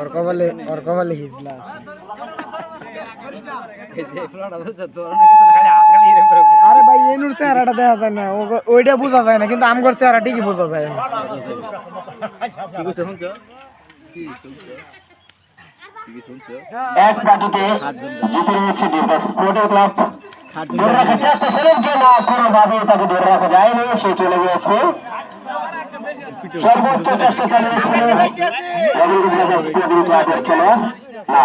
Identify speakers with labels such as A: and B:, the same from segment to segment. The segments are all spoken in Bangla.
A: ওর কপালে ওর কপালে হিজলা আছে। আরে ভাই এনুর চেহারাটা দেখা যায় না। ওইটা বোঝা যায় না, কিন্তু আমগর চেহারা ঠিকই বোঝা যায়। না
B: এক বাটিতে জিতে নিয়েছে দীর্ঘ স্পোর্টিং ক্লাব। ধরে রাখার চেষ্টা ছিলেন যে না কোনোভাবে তাকে ধরে রাখা যায়নি, সে চলে গিয়েছে। সর্বোচ্চ চেষ্টা চালিয়েছিলেন রবীন্দ্র স্পোর্টিং ক্লাবের খেলোয়াড় না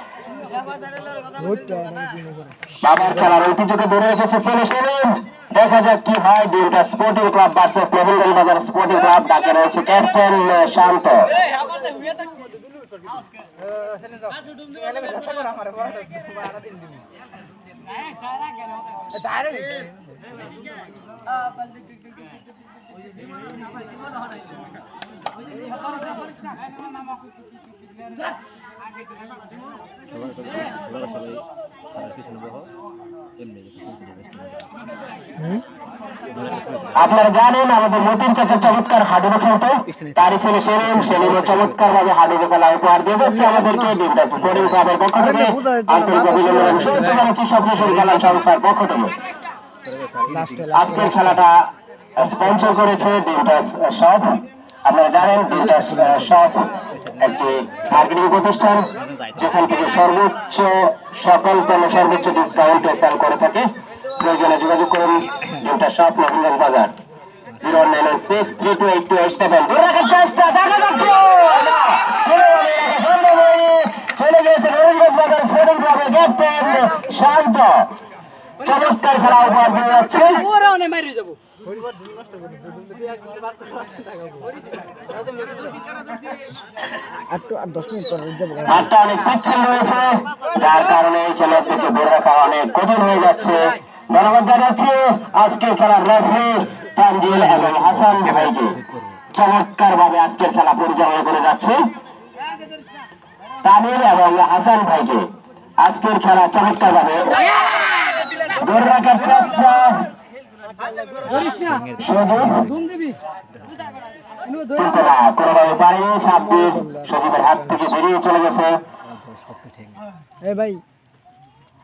B: বাবার খেলার ঐতিহ্যকে ধরে রেখেছে ছেলে সেলিম দেখা যাক কি হয় দিনটা স্পোর্টিং ক্লাব ভার্সেস নবীনগঞ্জ বাজার স্পোর্টিং ক্লাব। ডাকে রয়েছে ক্যাপ্টেন শান্ত। আপনারা জানেন আমাদের মতিন চাচা চমৎকার হাডুডু খেলতো। তারই ছেলে সেলিম সেলিমও চমৎকার ভাবে হাডুডু খেলা উপহার দিয়ে যাচ্ছে আমাদেরকে দিনটা স্পোর্টিং ক্লাবের পক্ষ থেকে আন্তরিক অভিনন্দন শুভেচ্ছা জানাচ্ছি স্বপ্নশীল খেলা সংস্থার পক্ষ থেকে। আজকের খেলাটা স্পন্সর করেছে ডিমটাস শপ আপনারা জানেন ডিমটাস শপ একটি মার্কেটিং প্রতিষ্ঠান। যেখান থেকে সর্বোচ্চ সকল পণ্য সর্বোচ্চ ডিসকাউন্ট সেল করে থাকে প্রয়োজনে যোগাযোগ করুন ডিমটাস শপ নবীনগঞ্জ বাজার। Zero nine six three two eight two eight seven. ধরে রাখার চেষ্টা দেখা যাচ্ছে চলে গিয়েছে নবীনগঞ্জ বাজার স্পোর্টিং ক্লাবের ক্যাপ্টেন শান্ত। চমৎকার খেলা উপহার দিয়ে যাচ্ছে।
A: আর দশ মিনিট পরে
B: মাঠটা অনেক পিচ্ছিল রয়েছে যার কারণে এই খেলোয়াড়দেরকে ধরে রাখা অনেক কঠিন হয়ে যাচ্ছে। ধন্যবাদ জানাচ্ছি আজকের খেলার রেফারি তানজিল এবং হাসান ভাইকে। চমৎকার ভাবে আজকের খেলা পরিচালনা করে যাচ্ছে। তামিল এবং হাসান ভাইকে আজকের খেলা চমৎকার ভাবে ধরে রাখার চেষ্টা।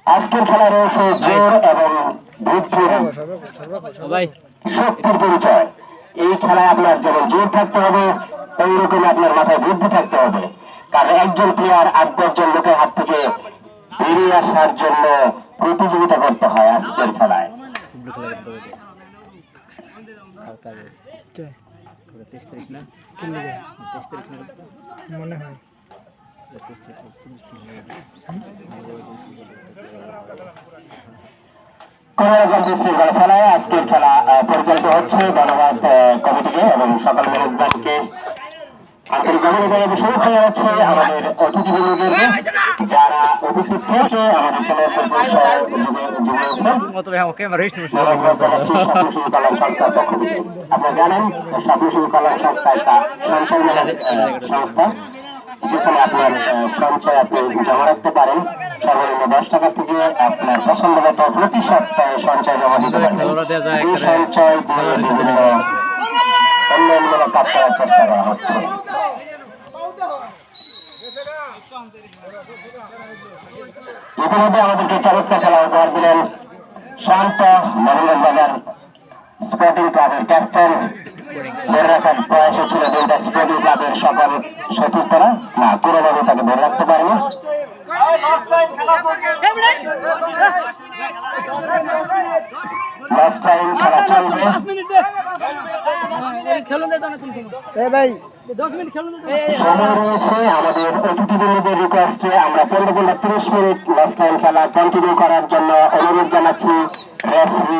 B: আজকের খেলা রয়েছে জোর এবং শক্তির পরিচয় এই খেলায় আপনার যেমন জোর থাকতে হবে এইরকম আপনার মাথায় বুদ্ধি থাকতে হবে কারণ একজন প্লেয়ার আট দশজন লোকের হাত থেকে বেরিয়ে আসার জন্য প্রতিযোগিতা করতে হয় আজকের খেলায়
A: কে? কি? লিগে? মনে হয়।
B: কোন রকম বিশৃঙ্খলা ছাড়াই আজকের খেলা পরিচালিত হচ্ছে ধন্যবাদ কমিটিকে এবং সকল ম্যানেজমেন্টকে আমাদের অতিথিবৃন্দকে যারা উপস্থিত থেকে আমাদের খেলোয়াড়দের জুড়েছেন আপনারা জানেন স্বপ্নশীল কল্যাণ সংস্থা একটা সংস্থা যেখানে আপনার সঞ্চয় আপনি জমা রাখতে পারেন। সর্বনিম্ন দশ টাকা থেকে আপনার পছন্দ মতো প্রতি সপ্তাহে সঞ্চয় জমা দিতে পারবেন সঞ্চয় দিয়ে বিভিন্ন উন্নয়নমূলক কাজ করার চেষ্টা করা হচ্ছে। ইতিমধ্যে আমাদেরকে চমৎকার খেলা উপহার দিলেন শান্ত বাজার স্পোর্টিং ক্লাবের ক্যাপ্টেন ধরে রাখার প্রয়াসে ছিল দুইটা স্পোর্টিং ক্লাবের সকল সতীর্থরা। না কোনোভাবে তাকে ধরে রাখতে পারেনি। লাস্ট টাইম খেলা চলবে।
A: এ ভাই।
B: সময় রয়েছে আমাদের অতিথিবৃন্দদের রিকোয়েস্টে আমরা পনেরো ঘণ্টা তিরিশ মিনিট টাইম খেলা কন্টিনিউ করার জন্য অনুরোধ জানাচ্ছি রেফারি